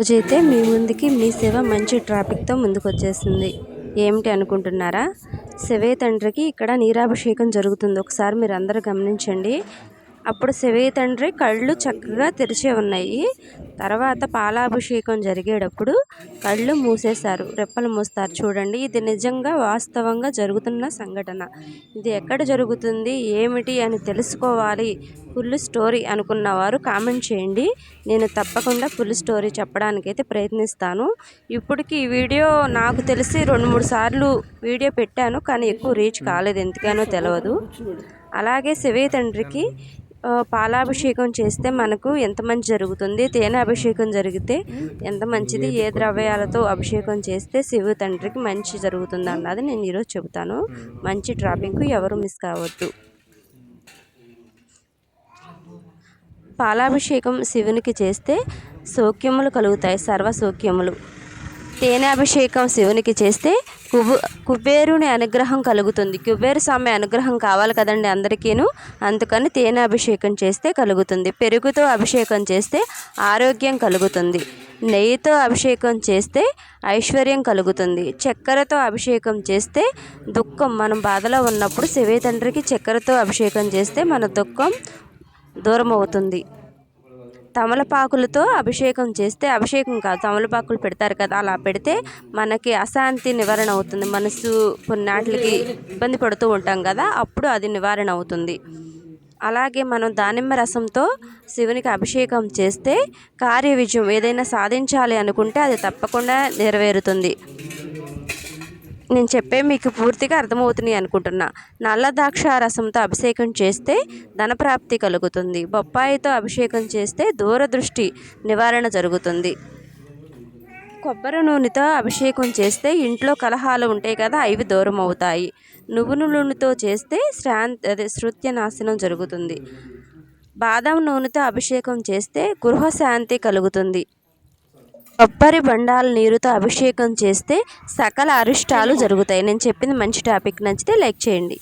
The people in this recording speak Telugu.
రోజైతే మీ ముందుకి మీ సేవ మంచి ట్రాఫిక్తో ముందుకు వచ్చేసింది ఏమిటి అనుకుంటున్నారా? శివే తండ్రికి ఇక్కడ నీరాభిషేకం జరుగుతుంది. ఒకసారి మీరు అందరూ గమనించండి. అప్పుడు శివయ్య తండ్రి కళ్ళు చక్కగా తెరిచే ఉన్నాయి. తర్వాత పాలాభిషేకం జరిగేటప్పుడు కళ్ళు మూసేశారు. రెప్పలు మూస్తారు. చూడండి ఇది నిజంగా వాస్తవంగా జరుగుతున్న సంఘటన. ఇది ఎక్కడ జరుగుతుంది? ఏమిటి అని తెలుసుకోవాలి. ఫుల్ స్టోరీ అనుకున్నవారు కామెంట్ చేయండి. నేను తప్పకుండా ఫుల్ స్టోరీ చెప్పడానికైతే ప్రయత్నిస్తాను. ఇప్పటికి ఈ వీడియో నాకు తెలిసి రెండు మూడు సార్లు వీడియో పెట్టాను కానీ ఎక్కువ రీచ్ కాలేదు ఎందుకనో తెలియదు అలాగే శివయ్య తండ్రికి పాలాభిషేకం చేస్తే మనకు ఎంత మంచి జరుగుతుంది తేనె అభిషేకం జరిగితే ఎంత మంచిది ఏ ద్రవ్యాలతో అభిషేకం చేస్తే శివ తండ్రికి మంచి జరుగుతుంది అన్నది నేను ఈరోజు చెబుతాను. మంచి డ్రాపింగ్కు ఎవరు మిస్ కావద్దు. పాలాభిషేకం శివునికి చేస్తే సౌఖ్యములు కలుగుతాయి సర్వ సౌఖ్యములు తేనె అభిషేకం శివునికి చేస్తే కుబు కుబేరుని అనుగ్రహం కలుగుతుంది. కుబేరు స్వామి అనుగ్రహం కావాలి కదండి అందరికీను. అందుకని తేనె అభిషేకం చేస్తే కలుగుతుంది. పెరుగుతో అభిషేకం చేస్తే ఆరోగ్యం కలుగుతుంది. నెయ్యితో అభిషేకం చేస్తే ఐశ్వర్యం కలుగుతుంది. చక్కెరతో అభిషేకం చేస్తే దుఃఖం. మనం బాధలో ఉన్నప్పుడు శివే తండ్రికి చక్కెరతో అభిషేకం చేస్తే మన దుఃఖం దూరం అవుతుంది తమలపాకులతో అభిషేకం చేస్తే అభిషేకం కాదు తమలపాకులు పెడతారు కదా అలా పెడితే మనకి అశాంతి నివారణ అవుతుంది. మనసు కొన్నాటికి ఇబ్బంది పడుతూ ఉంటాం కదా అప్పుడు అది నివారణ అవుతుంది. అలాగే మనం దానిమ్మ రసంతో శివునికి అభిషేకం చేస్తే కార్య విజయం ఏదైనా సాధించాలి అనుకుంటే అది తప్పకుండా నెరవేరుతుంది. నేను చెప్పే మీకు పూర్తిగా అర్థమవుతున్నాయి అనుకుంటున్నా. నల్ల ద్రాక్ష రసంతో అభిషేకం చేస్తే ధనప్రాప్తి కలుగుతుంది. బొప్పాయితో అభిషేకం చేస్తే దూరదృష్టి నివారణ జరుగుతుంది. కొబ్బరి నూనెతో అభిషేకం చేస్తే ఇంట్లో కలహాలు ఉంటాయి కదా అవి దూరం అవుతాయి నువ్వుల నూనెతో చేస్తే శ్రాంతి అదే శృత్య నాశనం జరుగుతుంది. బాదం నూనెతో అభిషేకం చేస్తే గృహశాంతి కలుగుతుంది. కొబ్బరి బండాల నీరుతో అభిషేకం చేస్తే సకల అరిష్టాలు జరుగుతాయి. నేను చెప్పింది మంచి టాపిక్. నచ్చితే లైక్ చేయండి.